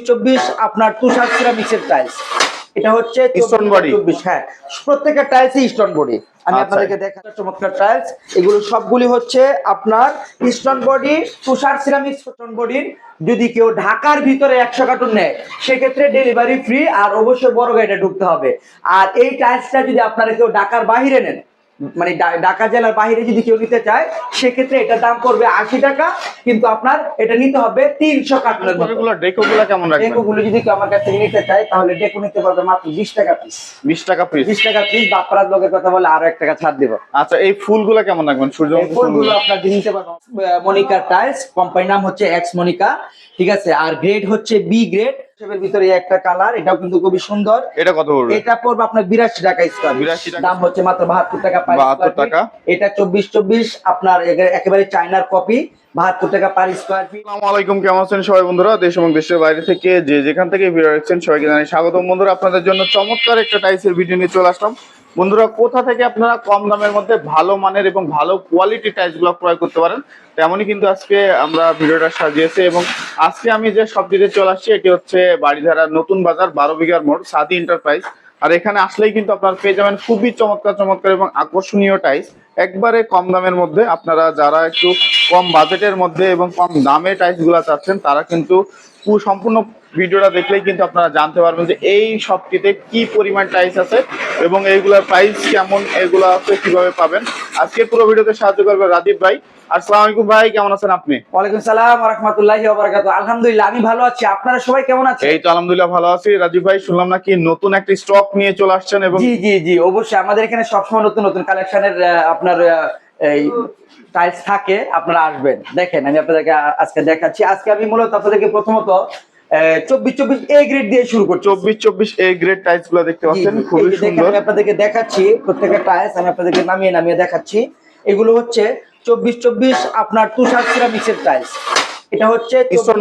চব্বিশ আপনার তুষার সিরামিক্সের টাইলস এটা হচ্ছে Stone body? চব্বিশ হ্যাঁ। প্রত্যেকটা টাইলসই স্টোন বডি আমি আচ্ছা। আপনাদেরকে দেখা চমৎকার টাইলস এগুলো সবগুলি হচ্ছে আপনার স্টোন বডি তুষার স্টোন বডির যদি কেউ ঢাকার ভিতরে একশো কার্টুন নেয় সেক্ষেত্রে ডেলিভারি ফ্রি আর অবশ্যই বড় গাড়িটা ঢুকতে হবে। আর এই টাইলসটা যদি আপনারা কেউ ঢাকার বাইরে নেন মানে ঢাকা জেলার বাহিরে যদি কেউ নিতে চায় সেক্ষেত্রে এটার দাম পড়বে আশি টাকা কিন্তু আপনার এটা নিতে হবে তিনশো ডেকোগুলো কেমন ডেকোগুলো যদি আমার কাছ থেকে নিতে চায় তাহলে ডেকো নিতে পারবে মাত্র বিশ টাকা পিস বিশ টাকা পিস বিশ টাকা পিস বাপ্পারাজ লোকের কথা বলে আরও এক টাকা ছাড় দেবো। আচ্ছা এই ফুলগুলো কেমন রাখবেন? সূর্যমুখী ফুলগুলো আপনার নিতে পারবেন মনিকার টাইলস কোম্পানির নাম হচ্ছে এক্স মনিকা ঠিক আছে? আর গ্রেড হচ্ছে বি গ্রেড এর ভিতরে একটা কালার এটাও কিন্তু খুবই সুন্দর এটা কত পড়বে এটা পড়বে আপনার বিরাশি টাকা স্কোয়ার 82 টাকা। দাম হচ্ছে মাত্র বাহাত্তর টাকা পার 72 টাকা। এটা চব্বিশ চব্বিশ আপনার একেবারে চাইনার কপি বাহাত্তর আলাইকুম, কেমন আছেন সবাই বন্ধুরা? দেশ এবং দেশের বাইরে থেকে যেখান থেকে স্বাগতম। বন্ধুরা, আপনাদের জন্য চমৎকার একটা ভিডিও নিয়ে চলে বন্ধুরা, কোথা থেকে আপনারা কম দামের মধ্যে ভালো মানের এবং ভালো কোয়ালিটি টাইলসগুলো ক্রয় করতে পারেন, তেমনই কিন্তু আজকে আমরা ভিডিওটা সাজিয়েছি এবং আজকে আমি যে সবজিতে চলে আসছি, এটি হচ্ছে বাড়িধারা নতুন বাজার, বারো বিঘার মোড় সাদি এন্টারপ্রাইজ আর এখানে আসলেই কিন্তু আপনারা পেয়ে যাবেন খুবই চমৎকার চমৎকার এবং আকর্ষণীয় টাইস একবারে কম দামের মধ্যে আপনারা যারা একটু কম বাজেটের মধ্যে এবং কম দামে টাইলসগুলা চাচ্ছেন, তারা কিন্তু পুরো সম্পূর্ণ ভিডিওটা দেখলেই কিন্তু আপনারা জানতে পারবেন যে এই শপটিতে কি পরিমাণ টাইস আছে এবং এইগুলার প্রাইস কেমন এগুলো আছে কীভাবে পাবেন। আজকে পুরো ভিডিওতে সাহায্য করবে রাজীব ভাই। আসসালামু আলাইকুম ভাই কেমন আছেন আপনি? ওয়ালাইকুম সালাম রহমতুল্লাহি আলহামদুলিল্লাহ আমি ভালো আছি। আপনারা সবাই কেমন আছেন? এই তো আলহামদুলিল্লাহ ভালো আছি। রাজীব ভাই শুনলাম নাকি নতুন একটি স্টক নিয়ে চলে আসছেন এবং জি জি জি অবশ্যই। আমাদের এখানে সবসময় নতুন নতুন কালেকশনের আপনার এই টাইলস থাকে। আপনারা আসবেন। দেখেন আমি আপনাদেরকে আজকে দেখাচ্ছি। আজকে আমি মূলত আপনাদেরকে প্রথমত চব্বিশ চব্বিশ এ গ্রেড দিয়ে শুরু করছি। চব্বিশ চব্বিশ এ গ্রেড টাইলসগুলো দেখতে পাচ্ছেন খুবই সুন্দর। আমি আপনাদেরকে দেখাচ্ছি প্রত্যেকটা টাইলস আমি আপনাদেরকে নামিয়ে নামিয়ে দেখাচ্ছি। এগুলো হচ্ছে চব্বিশ চব্বিশ আপনার তুষার সিরামিক্সের টাইলস এটা হচ্ছে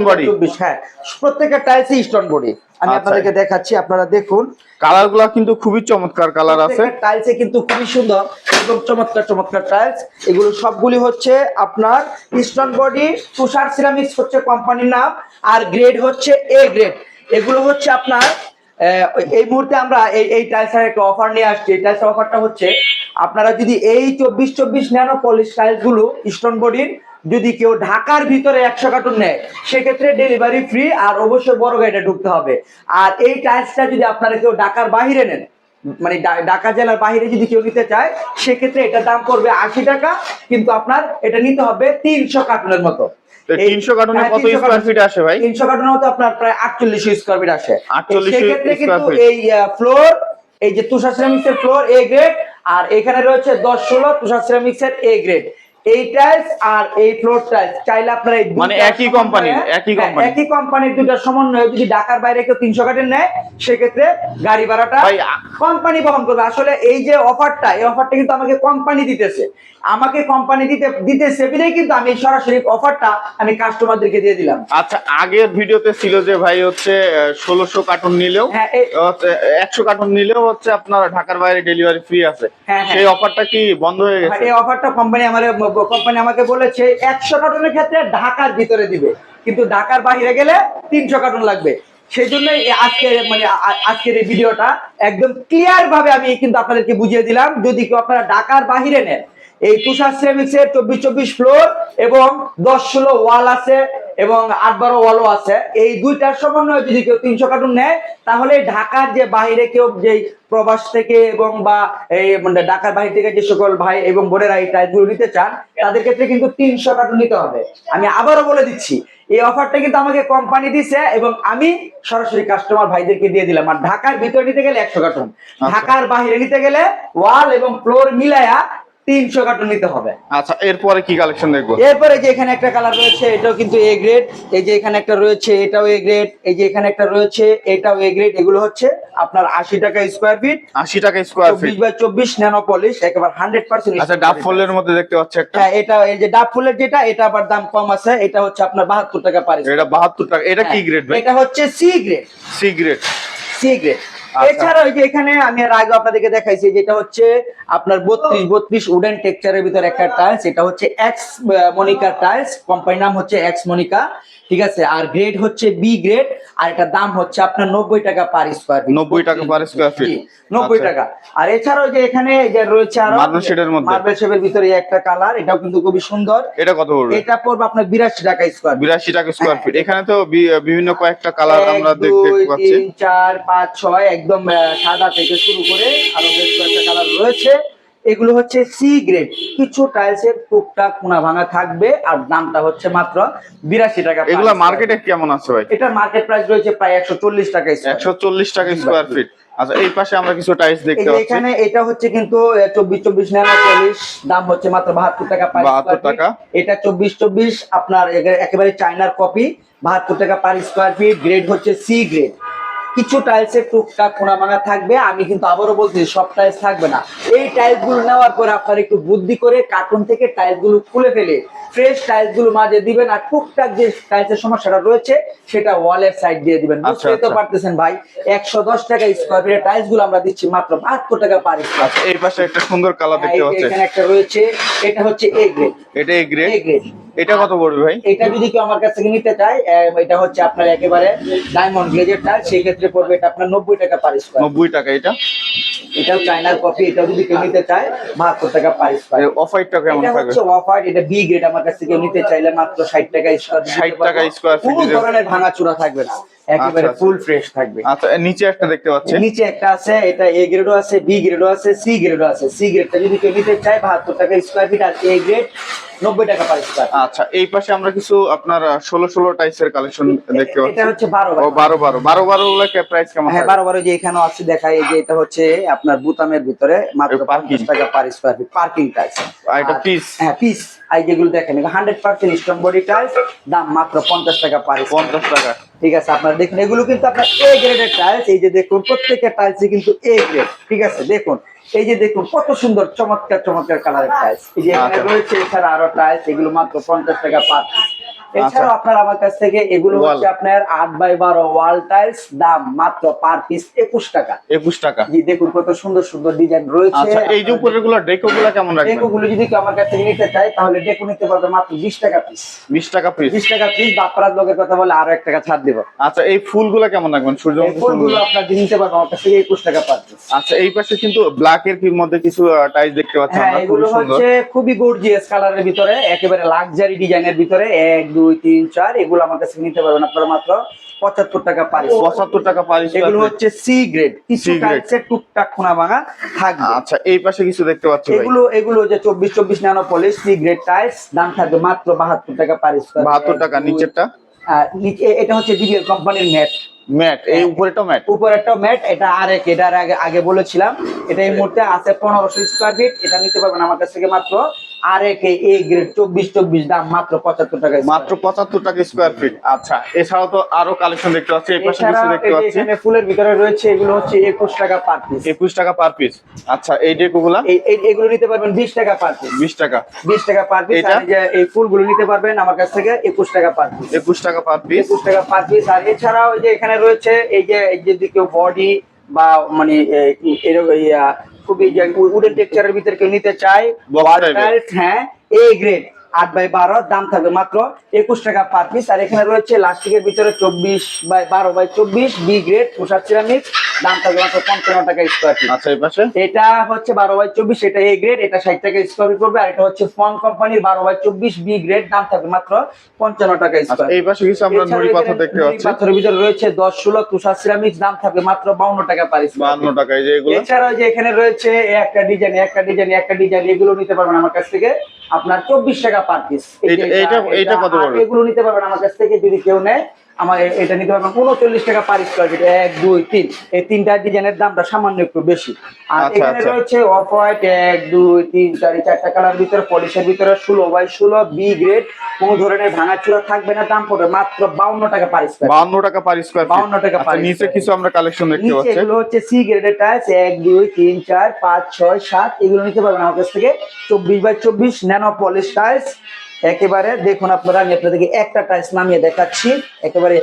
body? চব্বিশ হ্যাঁ। প্রত্যেকটা টাইলসই স্টোন বডি আমি আচ্ছা। আপনাদেরকে দেখাচ্ছি আপনারা দেখুন। কালারগুলা কিন্তু খুবই চমৎকার কালার আছে। টাইলসে কিন্তু খুবই সুন্দর এবং চমৎকার চমৎকার টাইলস এগুলো সবগুলি হচ্ছে আপনার স্টোন বডি তুষার সিরামিক্স হচ্ছে কোম্পানির নাম আর গ্রেড হচ্ছে এ গ্রেড এগুলো হচ্ছে আপনার এই মুহূর্তে আমরা এই এই টাইলসের একটা অফার নিয়ে আসছি। এই টাইলসের অফারটা হচ্ছে আপনারা যদি এই চব্বিশ চব্বিশ ন্যানো পলিশ টাইলসগুলো স্টোন বডির যদি কেউ ঢাকার ভিতরে একশো কার্টুন নেয় সেক্ষেত্রে ডেলিভারি ফ্রি আর অবশ্যই বড় গাড়িটা ঢুকতে হবে। আর এই টাইলসটা যদি আপনারা কেউ ঢাকার বাহিরে নেন মানে ঢাকা জেলার বাহিরে যদি কেউ নিতে চায় সেক্ষেত্রে এটার দাম পড়বে আশি টাকা কিন্তু আপনার এটা নিতে হবে তিনশো কার্টুনের মতো। তো 300 কার্টুনে হ্যাঁ, কত স্কোয়ার ফিট আসে ভাই? তিনশো কার্টুনের মতো আপনার প্রায় আটচল্লিশ স্কোয়ার ফিট আসে। 48 সেক্ষেত্রে কিন্তু এই ফ্লোর এই যে তুষার সিরামিক্স এর ফ্লোর এ গ্রেড আর এখানে রয়েছে দশ ষোলো তুষার সিরামিক্স এর এ গ্রেড এই টাইলস আর এই ফ্লোর টাইলস চাইলে আপনারা মানে একই কোম্পানির, একই কোম্পানি। একই কোম্পানির দুটো সমন্বয় যদি ঢাকার বাইরে কেউ তিনশো কাটে নেয় সেক্ষেত্রে গাড়ি ভাড়াটা কোম্পানি বহন করবে আসলে এই যে অফারটা এই অফারটা কিন্তু আমাকে কোম্পানি দিতেছে আমাকে কোম্পানি দিতে দিতেছে বিধায় কিন্তু আমি সরাসরি অফারটা আমি কাস্টমারদেরকে দিয়ে দিলাম। আচ্ছা আগের ভিডিওতে ছিল যে ভাই হচ্ছে ষোলোশো কার্টুন নিলেও হ্যাঁ, একশো কার্টুন নিলেও হচ্ছে আপনার ঢাকার বাইরে ডেলিভারি ফ্রি আছে। হ্যাঁ, হ্যাঁ। সেই অফারটা কি বন্ধ হয়ে গেছে? এই অফারটা কোম্পানি আমার কোম্পানি আমাকে বলেছে একশো কার্টুনের ক্ষেত্রে ঢাকার ভিতরে দিবে। কিন্তু ঢাকার বাইরে গেলে তিনশো কার্টুন লাগবে। সেই জন্যই আজকের মানে আজকের এই ভিডিওটা একদম ক্লিয়ার ভাবে আমি কিন্তু আপনাদেরকে বুঝিয়ে দিলাম। যদি কেউ আপনারা ঢাকার বাহিরে নেন এই তুষার সিরামিক্স এর চব্বিশ চব্বিশ ফ্লোর এবং দশ ষোলো ওয়াল আছে এবং আট বারো ওয়ালও আছে। এই দুইটার সমন্বয়ে যদি কেউ তিনশো কার্টুন নেয় তাহলে ঢাকার যে বাইরে কেউ যে প্রবাস থেকে এবং বা এই মানে ঢাকার বাইরে থেকে যে সকল ভাই এবং বোনেরা এই টাইপগুলো নিতে চান তাদের ক্ষেত্রে কিন্তু তিনশো কার্টুন নিতে হবে। আমি আবারও বলে দিচ্ছি এই অফারটা কিন্তু আমাকে কোম্পানি দিছে এবং আমি সরাসরি কাস্টমার ভাইদেরকে দিয়ে দিলাম। আর ঢাকার ভিতরে নিতে গেলে একশো কার্টুন ঢাকার বাহিরে নিতে গেলে ওয়াল এবং ফ্লোর মিলায়া তিনশো কার্টুন নিতে হবে। আচ্ছা এরপরে কি কালেকশন দেখব? এরপরে যে এখানে একটা কালার রয়েছে এটাও কিন্তু এ গ্রেড এই যে এখানে একটা রয়েছে এটাও এ গ্রেড এই যে এখানে একটা রয়েছে এটাও এ গ্রেড এগুলো হচ্ছে আপনার আশি টাকা স্কোয়ার ফিট আশি টাকা স্কোয়ার ফিট বাই চব্বিশ ন্যানো পলিশ একেবারে হান্ড্রেড পার্সেন্ট আচ্ছা ডাব ফলের মধ্যে দেখতে পাচ্ছি একটা। হ্যাঁ এটা এই যে ডাব ফুলের যেটা এটা আবার দাম কম আছে। এটা হচ্ছে আপনার বাহাত্তর টাকা পার এটা বাহাত্তর টাকা। এটা কি হ্যাঁ, গ্রেড ভাই? এটা হচ্ছে C grade C grade C grade এছাড়া ওই যে এখানে আমি আর আগে আপনাদেরকে দেখাইছি যেটা হচ্ছে আপনার বত্রিশ বত্রিশ উডেন টেক্সচারের ভিতরে একটা টাইলস এটা হচ্ছে এক্স মনিকা টাইলস কোম্পানির নাম হচ্ছে এক্স মনিকা ঠিক আছে? আর গ্রেড হচ্ছে বি গ্রেড আর এটার দাম হচ্ছে আপনার নব্বই টাকা পার স্কোয়ার 90 টাকা per square feet। নব্বই আচ্ছা। টাকা। আর এছাড়াও যে এখানে যে রয়েছে আরও shade এর মধ্যে। মার্বেল শেপের ভিতরে একটা কালার এটাও কিন্তু খুবই সুন্দর। এটা কত পড়বে? এটা পড়বে আপনার বিরাশি টাকা স্কোয়ার বিরাশি টাকা স্কোয়ার। ফিট এখানে তো বিভিন্ন কয়েকটা কালার আমরা দেখতে পাচ্ছি। তিন চার পাঁচ ছয় একদম সাদা থেকে শুরু করে আরও বেশ কয়েকটা কালার রয়েছে। এগুলো হচ্ছে সি গ্রেড কিছু টাইলসের টুকটাক কোনা ভাঙা থাকবে আর দামটা হচ্ছে মাত্র বিরাশি টাকা এগুলো মার্কেটে কেমন আছে ভাই। এটার মার্কেট প্রাইস রয়েছে প্রায় একশো চল্লিশ টাকা একশো চল্লিশ টাকা স্কোয়ার ফিট আচ্ছা এই পাশে আমরা কিছু টাইলস দেখতে পাচ্ছি। এখানে এটা হচ্ছে কিন্তু চব্বিশ চব্বিশ নানা চল্লিশ দাম হচ্ছে মাত্র বাহাত্তর টাকা per 72 টাকা। এটা চব্বিশ চব্বিশ আপনার একেবারে চাইনার কপি বাহাত্তর টাকা পার স্কোয়ার ফিট গ্রেড হচ্ছে সি গ্রেড কিছু টাইলসের টুকটাক কোনা ভাঙা থাকবে আমি কিন্তু আবারও বলছি সব টাইলস থাকবে না। এই টাইলসগুলো নেওয়ার পরে আপনার একটু বুদ্ধি করে কার্টুন থেকে টাইলসগুলো খুলে ফেলে ফ্রেশ টাইলসগুলো মাঝে দিবেন আর টুকটাক যে টাইলসের সমস্যাটা রয়েছে সেটা ওয়ালের সাইড দিয়ে দিবেন। আচ্ছা, বুঝতেই তো আচ্ছা। পারতেছেন ভাই একশো দশ টাকা স্কোয়ার ফিটের টাইলসগুলো আমরা দিচ্ছি মাত্র বাহাত্তর টাকা পার স্কোয়ার আচ্ছা এই পাশে একটা সুন্দর কালার দেখতে পাচ্ছি। এখানে একটা রয়েছে এটা হচ্ছে এ গ্রেড এটা এই গ্রেড এ গ্রেড এটা কত পড়বে ভাই? এটা যদি কেউ আমার কাছ থেকে নিতে চায় এটা হচ্ছে আপনার একেবারে ডায়মন্ড গ্লেজের টাইল সেই ক্ষেত্রে পড়বে এটা আপনার নব্বই টাকা পার স্কোয়ার নব্বই টাকা এটা? এটাও চাইনার কপি এটাও যদি কেউ নিতে চায় বাহাত্তর টাকা পার স্কোয়ার অফ হোয়াইটটা কেমন এটা থাকবে? হচ্ছে অফ এটা বি গ্রেড আমার কাছ থেকে নিতে চাইলে মাত্র ষাট টাকা স্কোয়ার 60 টাকা feet কোনো ধরনের ভাঙাচোরা থাকবে না। একেবারে আচ্ছা, ফুল ফ্রেশ থাকবে। আচ্ছা নিচে একটা দেখতে পাচ্ছি। নিচে একটা আছে এটা এ গ্রেডও আছে বি গ্রেডও আছে সি গ্রেডও আছে। সি গ্রেডটা যদি কেউ নিতে চায় বাহাত্তর টাকা স্কোয়ার ফিট আর এ গ্রেড নব্বই টাকা পার আচ্ছা এই পাশে আমরা কিছু আপনার ষোলো ষোলো টাইপসের কালেকশন দেখতে এটা হচ্ছে বারো ও বারো বারো। বারো বারো গুলো প্রাইস কেমন হ্যাঁ? বারো বারো যে এখানেও আছে দেখাই এই যে এটা হচ্ছে আপনার বুতামের ভিতরে মাত্র। পঞ্চাশ টাকা per square feet parking tiles আর এটা piece? হ্যাঁ পিস এই যেগুলো দেখেন hundred percent stone body tiles দাম মাত্র পঞ্চাশ টাকা পার পঞ্চাশ টাকা। ঠিক আছে আপনারা দেখুন এগুলো কিন্তু আপনার এ গ্রেডের টাইলস এই যে দেখুন প্রত্যেকটা টাইলসই কিন্তু এ গ্রেড ঠিক আছে দেখুন এই যে দেখুন কত সুন্দর চমৎকার চমৎকার কালারের টাইলস এই যে এখানে আচ্ছা। রয়েছে এছাড়া আরও টাইলস এগুলো মাত্র পঞ্চাশ টাকা পার এছাড়াও আপনার আমার কাছ থেকে এগুলো হচ্ছে আপনার আট বাই বারো ওয়াল টাইলস দাম মাত্র পার পিস একুশ টাকা। একুশ টাকা। জি দেখুন কত সুন্দর সুন্দর ডিজাইন রয়েছে। আচ্ছা এই যে উপরেরগুলো ডেকো গুলো কেমন রাখবেন? ডেকোগুলো যদি কেউ আমার কাছ থেকে নিতে চায় তাহলে ডেকো নিতে পারবে মাত্র বিশ টাকা পিস বিশ টাকা পিস বিশ টাকা পিস লোকের কথা বলে আরও এক টাকা ছাড় দেবো। আচ্ছা এই ফুলগুলো কেমন রাখবেন? সূর্যমুখী ফুলগুলো আপনার নিতে পারবে আমার কাছ থেকে একুশ টাকা পার পিস আচ্ছা এই পাশে কিন্তু ব্ল্যাক এর মধ্যে কিছু টাইস দেখতে পাচ্ছি হ্যাঁ আমরা খুবই সুন্দর। খুবই গর্জিয়াস কালারের ভিতরে একেবারে লাক্সারি ডিজাইনের ভিতরে এক দুই তিন চার এগুলো আমার কাছে নিতে পারবেন আপনারা মাত্র পঁচাত্তর টাকা পঁচাত্তর টাকা এগুলো হচ্ছে সি গ্রেড কিছু টুকটাক খোনা ভাঙা থাকবে। আচ্ছা এই পাশে কিছু দেখতে পাচ্ছি এগুলো এগুলো যে চব্বিশ চব্বিশ পলিশ সি গ্রেড টাইলস দাম থাকবে মাত্র বাহাত্তর টাকা পার স্কোয়ার বাহাত্তর টাকা নিচেরটা? আর নিচে এটা হচ্ছে ডিবিএল কোম্পানির ম্যাট ম্যাট এই উপরেটা ম্যাট ম্যাট এটা এটার আগে আগে বলেছিলাম। এটা এই মুহূর্তে আছে পনেরোশো স্কোয়ার ফিট এটা নিতে পারবেন আমার কাছ থেকে মাত্র আরেক এ গ্রেড চব্বিশ চব্বিশ দাম মাত্র পঁচাত্তর টাকা মাত্র পঁচাত্তর টাকা স্কোয়ার ফিট আচ্ছা এছাড়াও তো আরও কালেকশন দেখতে পাচ্ছি এই পাশে কিছু দেখতে যে পাচ্ছি। এখানে ফুলের ভিতরে রয়েছে এগুলো হচ্ছে একুশ টাকা পার পিস একুশ টাকা পার পিস আচ্ছা এই এই- এগুলো নিতে পারবেন বিশ টাকা পার পিস বিশ টাকা। বিশ টাকা পার পিস এই ফুলগুলো নিতে পারবেন আমার কাছ থেকে একুশ টাকা পার পিস একুশ টাকা পার পিস একুশ টাকা পার পিস আর এছাড়াও যে এখানে রয়েছে এই যে যদি কেউ বডি বা মানে এরকম খুবই যে উডেন টেক্সচারের ভিতরে কেউ নিতে চায় Box wall type এর। tiles, হ্যাঁ এ গ্রেড আট বাই বারো দাম থাকবে মাত্র একুশ টাকা পার পিস আর এখানে রয়েছে লাস্টিকের ভিতরে চব্বিশ বাই বারো বাই চব্বিশ বি গ্রেড তুষার সিরামিক দাম থাকবে মাত্র পঞ্চান্ন টাকা স্কোয়ার ফিট আচ্ছা এই পাশে? এটা হচ্ছে বারো বাই চব্বিশ এটা এ গ্রেড এটা ষাট টাকা স্কোয়ার ফিট পড়বে। আর এটা হচ্ছে ফন কোম্পানির বারো বাই চব্বিশ বি গ্রেড দাম থাকবে মাত্র পঞ্চান্ন টাকা আচ্ছা স্কোয়ার এই পাশে কিছু আমরা নুড়ি পাথর দেখতে পাচ্ছি। পাথরের ভিতরে রয়েছে দশ ষোলো তুষার সিরামিক্স দাম থাকবে মাত্র বাউন্ন টাকা পার বাহান্ন টাকা এই যে এগুলো? এছাড়াও যে এখানে রয়েছে একটা ডিজাইন একটা ডিজাইন একটা ডিজাইন এগুলো নিতে পারবেন আমার কাছ থেকে। আপনার চব্বিশ টাকা পার পিস এটা কত এগুলো নিতে পারবেন আমার কাছ থেকে যদি কেউ নেয় আমার এটা নিতে পারবেন উনচল্লিশ টাকা পার স্কোয়ার ফিট এক দুই তিন। এই তিনটা ডিজাইনের দামটা সামান্য একটু বেশি। আর আচ্ছা, এখানে আচ্ছা। রয়েছে অফ হোয়াইট এক দুই তিন চার চারটা কালার ভিতরে পলিশের ভিতরে ষোলো বাই ষোলো বি গ্রেড কোনো ধরনের ভাঙাচুরা থাকবে না দাম পড়বে মাত্র বাউন্ন টাকা পার স্কোয়ার বাহান্ন টাকা পার স্কোয়ার 52 টাকা আচ্ছা per নিচে কিছু আমরা কালেকশন দেখতে পাচ্ছি। এগুলো হচ্ছে সি গ্রেডের টাইলস এক দুই তিন চার পাঁচ ছয় সাত এগুলো নিতে পারবেন আমার কাছ থেকে। চব্বিশ বাই চব্বিশ ন্যানো পলিশ টাইলস একেবারে দেখুন আপনারা আমি আপনাদেরকে একটা টাইলস নামিয়ে দেখাচ্ছি। একেবারে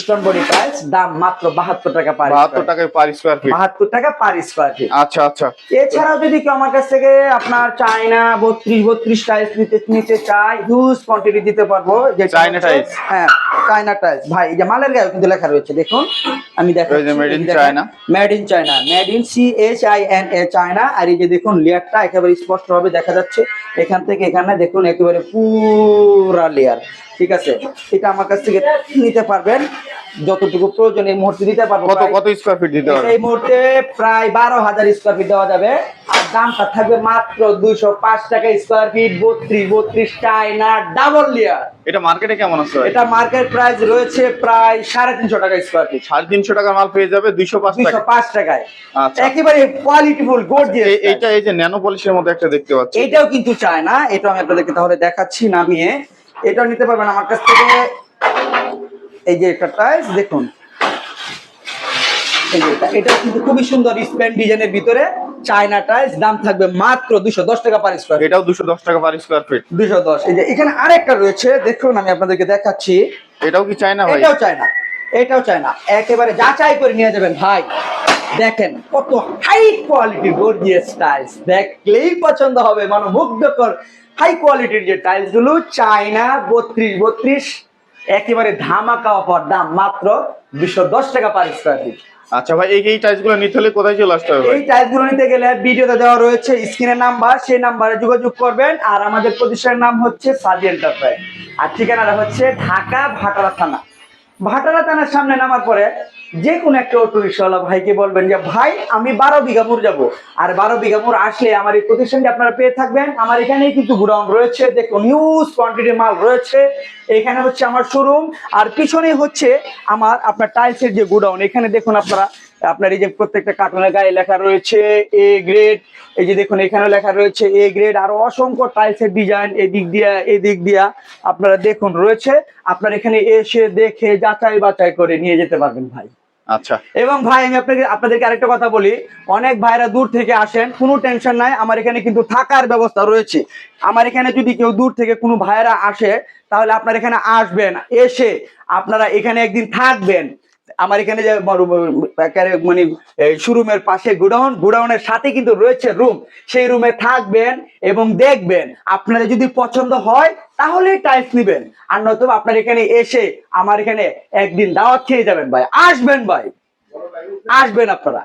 স্টোন বডি টাইলস দাম মাত্র বাহাত্তর টাকা পার বাহাত্তর টাকায় পার স্কোয়ার ফিট বাহাত্তর টাকা পার স্কোয়ার ফিট আচ্ছা আচ্ছা। এছাড়াও যদি কেউ আমার কাছ থেকে আপনার চায়না বত্রিশ বত্রিশ টাইলস নিতে নিতে চায় হিউজ কোয়ান্টিটি দিতে পারব। যে চায়না tiles? হ্যাঁ চায়না টাইলস ভাই এই যে মালের গায়ে কিন্তু লেখা রয়েছে দেখুন। আমি দেখো এই যে made in made in China made in C H I N A China আর এই যে দেখুন লেয়ারটা একেবারে স্পষ্ট ভাবে দেখা যাচ্ছে। এখান থেকে এখানে দেখুন একেবারে পুরা লেয়ার ঠিক আছে? এটা আমার কাছ থেকে নিতে পারবেন। যতটুকু প্রয়োজন এই মুহূর্তে দিতে পারব কত কত স্কোয়ার ফিট দিতে হবে? এই মুহূর্তে প্রায় বারো হাজার স্কোয়ার ফিট দেওয়া যাবে। আর দামটা থাকবে মাত্র দুইশো পাঁচ টাকা স্কোয়ার ফিট বত্রিশ বত্রিশ চায়না ডাবল লেয়ার এটা মার্কেটে কেমন আছে এটা মার্কেট প্রাইস রয়েছে প্রায় সাড়ে তিনশো টাকা স্কোয়ার ফিট সাড়ে তিনশো টাকার মাল পেয়ে যাবে দুইশো পাঁচ দুইশো টাকা পাঁচ টাকায়। আচ্ছা। একেবারে কোয়ালিটিফুল গোর্জিয়াস এই- এইটা এই যে ন্যানো পলিশের মধ্যে একটা দেখতে পাচ্ছি। এটাও কিন্তু চায় না এটা আমি আপনাদেরকে তাহলে দেখাচ্ছি নামিয়ে। এটাও নিতে পারবেন আমার কাছ থেকে। এই যে একটা টাইলস দেখুন। এটা কিন্তু খুবই সুন্দর স্প্যান ডিজাইনের ভিতরে চায়না টাইলস দাম থাকবে মাত্র দুশো দশ টাকা পার স্কোয়ার এটাও দুশো দশ টাকা পার স্কোয়ার ফিট দুশো দশ এই যে এখানে আরেকটা রয়েছে দেখুন আমি আপনাদেরকে দেখাচ্ছি। এটাও কি চায় না ভাই? এটাও চায় না এটাও চায় না একেবারে যাচাই করে নিয়ে যাবেন ভাই। দেখেন কত হাই কোয়ালিটির গর্জিয়াস টাইলস দেখলেই পছন্দ হবে মানে মুগ্ধকর হাই কোয়ালিটির যে টাইলসগুলো চায়না বত্রিশ বত্রিশ একেবারে ধামাকা অফার দাম মাত্র দুশো দশ টাকা পার স্কোয়ার ফিট আচ্ছা ভাই এই টাইলসগুলো নিতে হলে কোথায় চলে আসতে হবে এই টাইলসগুলো নিতে গেলে ভিডিওতে দেওয়া রয়েছে স্ক্রিনের নাম্বার সেই নাম্বারে যোগাযোগ করবেন। আর আমাদের প্রতিষ্ঠানের নাম হচ্ছে সাজি এন্টারপ্রাইজ আর ঠিকানাটা হচ্ছে ঢাকা ভাটারা থানা। ভাটারা থানার সামনে নামার পরে যে কোনো একটা অটো রিক্সাওয়ালা ভাইকে বলবেন যে, ভাই, আমি বারো বিঘা যাব। আর বারো বিঘা মোড় আসলে আমার এই প্রতিষ্ঠানটি আপনারা পেয়ে থাকবেন। আমার এখানেই কিন্তু গুডাউন রয়েছে। দেখুন নিউজ কোয়ান্টিটির মাল রয়েছে। এখানে হচ্ছে আমার শোরুম আর পিছনে হচ্ছে আমার আপনার টাইলসের যে গুডাউন। এখানে দেখুন আপনারা আপনার এই যে প্রত্যেকটা কার্টুনের গায়ে লেখা রয়েছে এ গ্রেড এই যে দেখুন এখানেও লেখা রয়েছে এ গ্রেড আরও অসংখ্য টাইলসের ডিজাইন এদিক দিয়া এদিক দিয়া আপনারা দেখুন রয়েছে। আপনার এখানে এসে দেখে যাচাই বাছাই করে নিয়ে যেতে পারবেন ভাই। আচ্ছা। এবং ভাই আমি আপনাকে আপনাদেরকে আরেকটা কথা বলি অনেক ভাইরা দূর থেকে আসেন কোনো টেনশন নাই আমার এখানে কিন্তু থাকার ব্যবস্থা রয়েছে। আমার এখানে যদি কেউ দূর থেকে কোনো ভাইরা আসে তাহলে আপনার এখানে আসবেন এসে আপনারা এখানে একদিন থাকবেন। আমার এখানে যে মানে শোরুমের পাশে গুডাউন, গুডাউনের সাথে কিন্তু রয়েছে রুম সেই রুমে থাকবেন এবং দেখবেন আপনারা যদি পছন্দ হয়, তাহলে টাইলস নেবেন। আর নতুবা আপনার এখানে এসে আমার এখানে একদিন দাওয়াত খেয়ে যাবেন ভাই। আসবেন ভাই। আসবেন আপনারা।